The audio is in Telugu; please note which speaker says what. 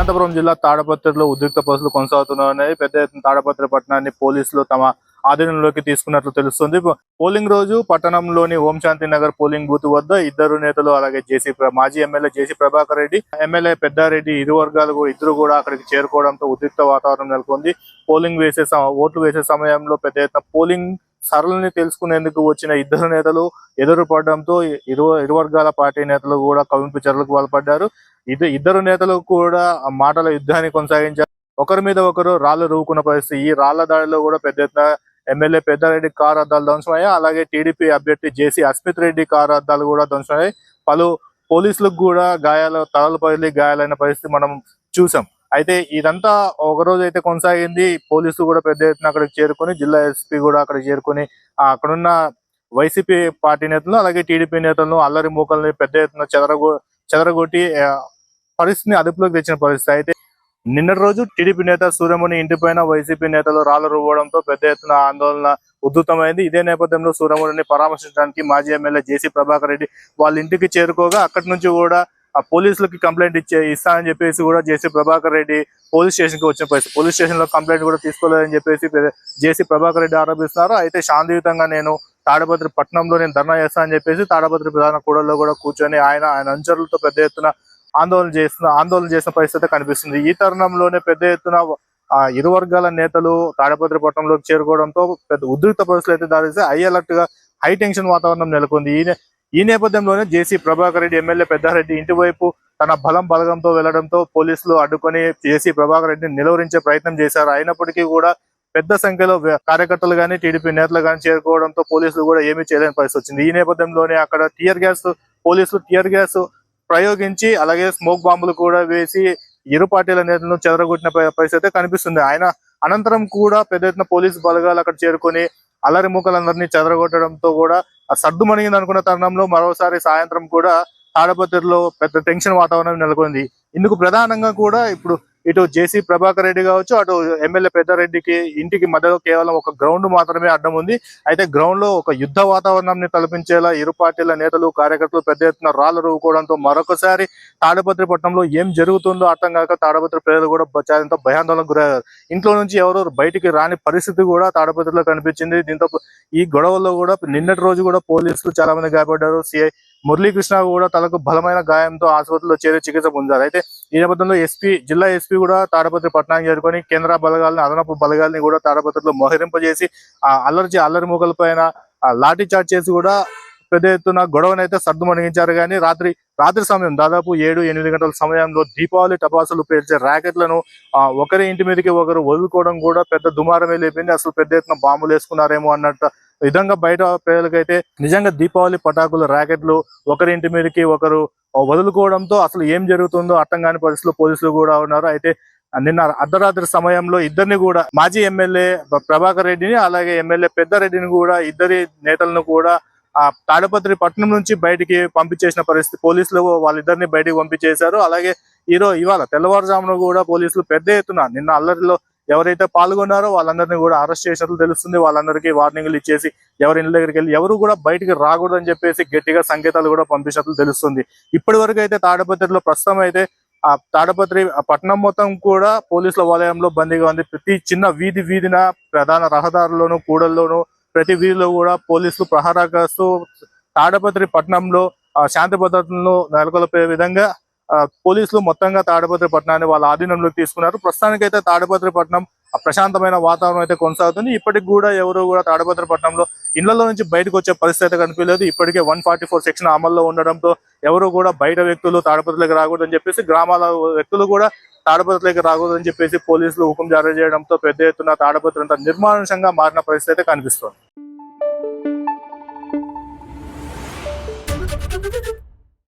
Speaker 1: అనంతపురం జిల్లా తాడపత్రిలో ఉద్రిక్త పరిస్థితులు కొనసాగుతున్నాయి పెద్ద ఎత్తున తాడపత్రి పట్టణాన్ని పోలీసులు తమ ఆధీనంలోకి తీసుకున్నట్లు తెలుస్తుంది. పోలింగ్ రోజు పట్టణంలోని ఓం శాంతి నగర్ పోలింగ్ బూత్ వద్ద ఇద్దరు నేతలు అలాగే జేసీ మాజీ MLA JC Prabhakar Reddy MLA Peddareddy ఇరు వర్గాలు ఇద్దరు కూడా అక్కడికి చేరుకోవడంతో ఉద్రిక్త వాతావరణం నెలకొంది. పోలింగ్ వేసే ఓట్లు వేసే సమయంలో పెద్ద ఎత్తున పోలింగ్ సరళిని తెలుసుకునేందుకు వచ్చిన ఇద్దరు నేతలు ఎదురు పడడంతో ఇరు ఇరు వర్గాల పార్టీ నేతలు కూడా కవింపు చర్యలకు పాల్పడ్డారు. ఇది ఇద్దరు నేతలు కూడా ఆ మాటల యుద్ధాన్ని కొనసాగించారు. ఒకరి మీద ఒకరు రాళ్ళు రూకున్న పరిస్థితి. ఈ రాళ్ళ దాడిలో కూడా పెద్ద ఎత్తున ఎమ్మెల్యే పెద్దారెడ్డి కారు అద్దాలు ధ్వంసమయ్యాయి. అలాగే టీడీపీ అభ్యర్థి జేసీ అస్మిత్ రెడ్డి కారు అద్దాలు కూడా ధ్వంసమయ్యాయి. పలు పోలీసులకు కూడా గాయాలు తలలు పగిలి గాయాలైన పరిస్థితి మనం చూసాం. అయితే ఇదంతా ఒక రోజు అయితే కొనసాగింది. పోలీసులు కూడా పెద్ద ఎత్తున అక్కడికి చేరుకొని జిల్లా ఎస్పీ కూడా అక్కడికి చేరుకొని అక్కడున్న వైసీపీ పార్టీ నేతలు అలాగే టీడీపీ నేతలను అల్లరి మూకల్ని పెద్ద ఎత్తున చెదరగొ చెదరగొట్టి పరిస్థితిని అదుపులోకి తెచ్చిన పరిస్థితి. అయితే నిన్నటి రోజు టీడీపీ నేత సూర్యముని ఇంటిపైన వైసీపీ నేతలు రాళ్ళు రువ్వడంతో పెద్ద ఎత్తున ఆందోళన ఉధృతమైంది. ఇదే నేపథ్యంలో సూర్యమునిని పరామర్శించడానికి మాజీ ఎమ్మెల్యే జేసీ ప్రభాకర్ రెడ్డి వాళ్ళ ఇంటికి చేరుకోగా అక్కడి నుంచి కూడా ఆ పోలీసులకి కంప్లైంట్ ఇచ్చే ఇస్తా అని చెప్పేసి కూడా జేసీ ప్రభాకర్ రెడ్డి పోలీస్ స్టేషన్కి వచ్చిన పరిస్థితి. పోలీస్ స్టేషన్లో కంప్లైంట్ కూడా తీసుకోలేదని చెప్పేసి జేసీ ప్రభాకర్ రెడ్డి ఆరోపిస్తున్నారు. అయితే శాంతియుతంగా నేను తాడపత్రి పట్టణంలో నేను ధర్నా చేస్తానని చెప్పేసి తాడపత్రి ప్రధాన కూడల్లో కూడా కూర్చొని ఆయన ఆయన అనుచరులతో పెద్ద ఎత్తున ఆందోళన చేస్తున్న ఆందోళన చేసిన పరిస్థితి కనిపిస్తుంది. ఈ తరుణంలోనే పెద్ద ఎత్తున ఆ ఇరు వర్గాల నేతలు తాడపత్రి పట్టణంలోకి చేరుకోవడంతో పెద్ద ఉద్రిక్త పరిస్థితులు అయితే దారిస్తే హై అలర్ట్గా హై టెన్షన్ వాతావరణం నెలకొంది. ఈ ఈ నేపథ్యంలోనే జేసీ ప్రభాకర్ రెడ్డి ఎమ్మెల్యే పెద్దారెడ్డి ఇంటి వైపు తన బలం బలగంతో వెళ్ళడంతో పోలీసులు అడ్డుకొని జేసీ ప్రభాకర్ రెడ్డిని నిలువరించే ప్రయత్నం చేశారు. అయినప్పటికీ కూడా పెద్ద సంఖ్యలో కార్యకర్తలు కానీ టీడీపీ నేతలు కానీ చేరుకోవడంతో పోలీసులు కూడా ఏమీ చేయలేని పరిస్థితి వచ్చింది. ఈ నేపథ్యంలోనే అక్కడ టియర్ గ్యాస్ పోలీసులు టియర్ గ్యాస్ ప్రయోగించి అలాగే స్మోక్ బాంబులు కూడా వేసి ఇరు పార్టీల నేతలను చెదరగొట్టిన పరిస్థితి అయితే కనిపిస్తుంది. ఆయన అనంతరం కూడా పెద్ద ఎత్తున పోలీసు బలగాలు అక్కడ చేరుకొని అల్లరి మూకలందరినీ చెదరగొట్టడంతో కూడా ఆ సర్దు మణిగింది అనుకున్న తరుణంలో మరోసారి సాయంత్రం కూడా తాడపత్రిలో పెద్ద టెన్షన్ వాతావరణం నెలకొంది. ఇందుకు ప్రధానంగా కూడా ఇప్పుడు ఇటు జేసీ ప్రభాకర్ రెడ్డి కావచ్చు అటు ఎమ్మెల్యే పెద్దారెడ్డికి ఇంటికి మధ్యలో కేవలం ఒక గ్రౌండ్ మాత్రమే అడ్డం ఉంది. అయితే గ్రౌండ్లో ఒక యుద్ధ వాతావరణాన్ని తలపించేలా ఇరు పార్టీల నేతలు కార్యకర్తలు పెద్ద ఎత్తున రాళ్ళు రువ్వుకోవడంతో మరొకసారి తాడపత్రి పట్టణంలో ఏం జరుగుతుందో అర్థం కాక తాడపత్రి ప్రజలు కూడా చాలా ఎంతో భయాందోళనకు గురయ్యారు. ఇంట్లో నుంచి ఎవరు బయటికి రాని పరిస్థితి కూడా తాడపత్రిలో కనిపించింది. దీంతో ఈ గొడవల్లో కూడా నిన్నటి రోజు కూడా పోలీసులు చాలా మంది గాయపడ్డారు. సిఐ మురళీకృష్ణ కూడా తలకు బలమైన గాయంతో ఆసుపత్రిలో చేరి చికిత్స పొందారు. అయితే ఈ నేపథ్యంలో ఎస్పీ జిల్లా ఎస్పీ కూడా తాడపత్రి పట్టణానికి చేరుకొని కేంద్ర బలగాలని అదనపు బలగాల్ని కూడా తాడపత్రిలో మోహరింపజేసి ఆ అల్లరి అల్లరి మూకల పైన లాఠీ చార్జ్ చేసి కూడా పెద్ద ఎత్తున గొడవనైతే సర్దు మణిగించారు. కానీ రాత్రి రాత్రి సమయం దాదాపు ఏడు ఎనిమిది గంటల సమయంలో దీపావళి టపాసులు పేర్చే ర్యాకెట్లను ఆ, ఒకరి ఇంటి మీదకి ఒకరు వదులుకోవడం కూడా పెద్ద దుమారమే లేపింది. అసలు పెద్ద ఎత్తున బాంబులు వేసుకున్నారేమో అన్నట్టు విధంగా బయట ప్రజలకైతే నిజంగా దీపావళి పటాకులు ర్యాకెట్లు ఒకరి ఇంటి మీదకి ఒకరు వదులుకోవడంతో అసలు ఏం జరుగుతుందో అర్థం కాని పరిస్థితులు పోలీసులు కూడా ఉన్నారు. అయితే నిన్న అర్ధరాత్రి సమయంలో ఇద్దరిని కూడా మాజీ ఎమ్మెల్యే ప్రభాకర్ రెడ్డిని అలాగే ఎమ్మెల్యే పెద్దారెడ్డిని కూడా ఇద్దరి నేతలను కూడా ఆ తాడపత్రి పట్టణం నుంచి బయటికి పంపించేసిన పరిస్థితి పోలీసులు వాళ్ళిద్దరిని బయటికి పంపించేశారు. అలాగే ఈరోజు ఇవాళ తెల్లవారుజామున కూడా పోలీసులు పెద్ద ఎత్తున నిన్న అల్లరిలో ఎవరైతే పాల్గొన్నారో వాళ్ళందరినీ కూడా అరెస్ట్ చేసినట్లు తెలుస్తుంది. వాళ్ళందరికీ వార్నింగ్లు ఇచ్చేసి ఎవరి ఇళ్ళ దగ్గరికి వెళ్ళి ఎవరు కూడా బయటికి రాకూడదని చెప్పేసి గట్టిగా సంకేతాలు కూడా పంపించినట్లు తెలుస్తుంది. ఇప్పటి వరకు అయితే తాడపత్రిలో ప్రస్తుతం అయితే ఆ తాడపత్రి పట్టణం మొత్తం కూడా పోలీసుల వలయంలో బందీగా ఉంది. ప్రతి చిన్న వీధి వీధిన ప్రధాన రహదారుల్లోనూ కూడల్లోనూ ప్రతి వీధిలో కూడా పోలీసులు ప్రహారా కాస్తూ తాడపత్రి పట్టణంలో ఆ, శాంతి భద్రతలను నెలకొల్పే విధంగా పోలీసులు మొత్తంగా తాడపత్రి పట్టణాన్ని వాళ్ళ ఆధీనంలోకి తీసుకున్నారు. ప్రస్తుతానికైతే తాడపత్రి పట్టణం ప్రశాంతమైన వాతావరణం అయితే కొనసాగుతుంది. ఇప్పటికి కూడా ఎవరు కూడా తాడపత్రి పట్టణంలో ఇళ్ళలో నుంచి బయటకు వచ్చే పరిస్థితి అయితే కనిపించలేదు. ఇప్పటికే వన్ ఫార్టీ ఫోర్ సెక్షన్ అమల్లో ఉండడంతో ఎవరు కూడా బయట వ్యక్తులు తాడపత్రిలోకి రాకూడదని చెప్పేసి గ్రామాల వ్యక్తులు కూడా తాడపత్రిలోకి రాకూడదని చెప్పేసి పోలీసులు హుకుం జారీ చేయడంతో పెద్ద ఎత్తున తాడపత్రి అంతా నిర్మానుషంగా మారిన పరిస్థితి అయితే కనిపిస్తుంది.